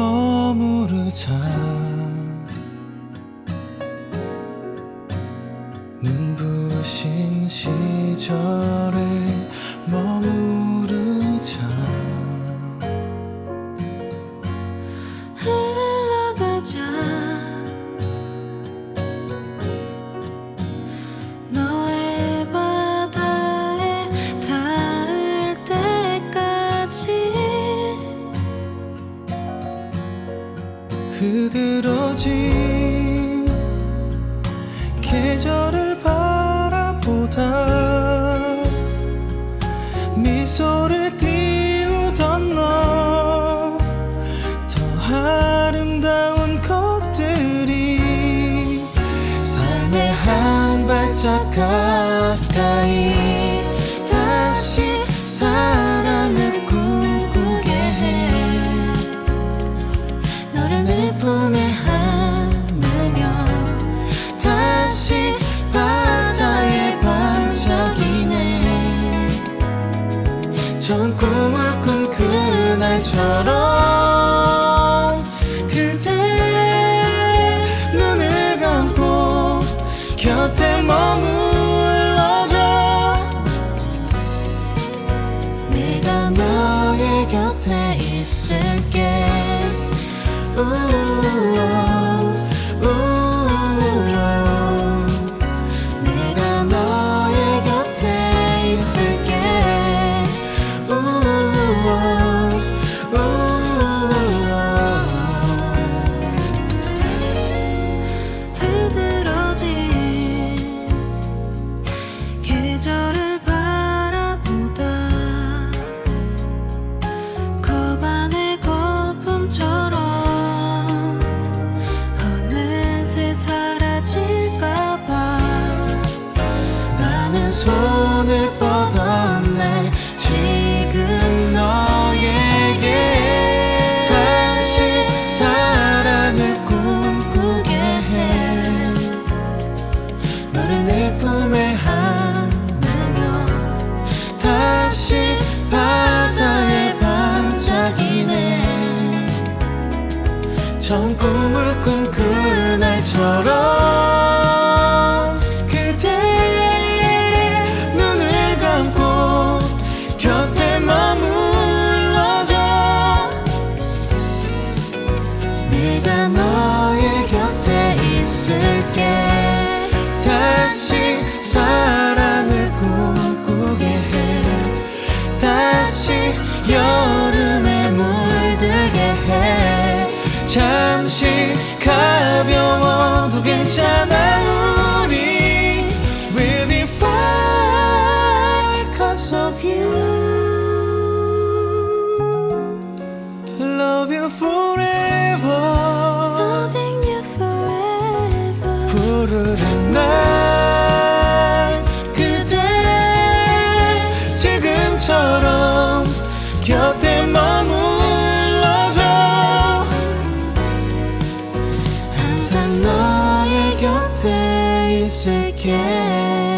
머무르자. 눈부신 시절에 머무르자. 흘러가자. 흐드러진 계절을 바라보다 미소를 띄우던 너 더 아름다운 것들이 삶의 한 발짝 가까이 꿈을 꾼 그날처럼 그대 눈을 감고 곁에 머물러줘. 내가 너의 곁에 있을게 처음 꿈을 꾼 그날처럼 잠시 가벼워도 괜찮아 우리 We'll be fine cause of you Love you forever Loving you forever 푸르른 날 그대 지금처럼 곁에 kiss again.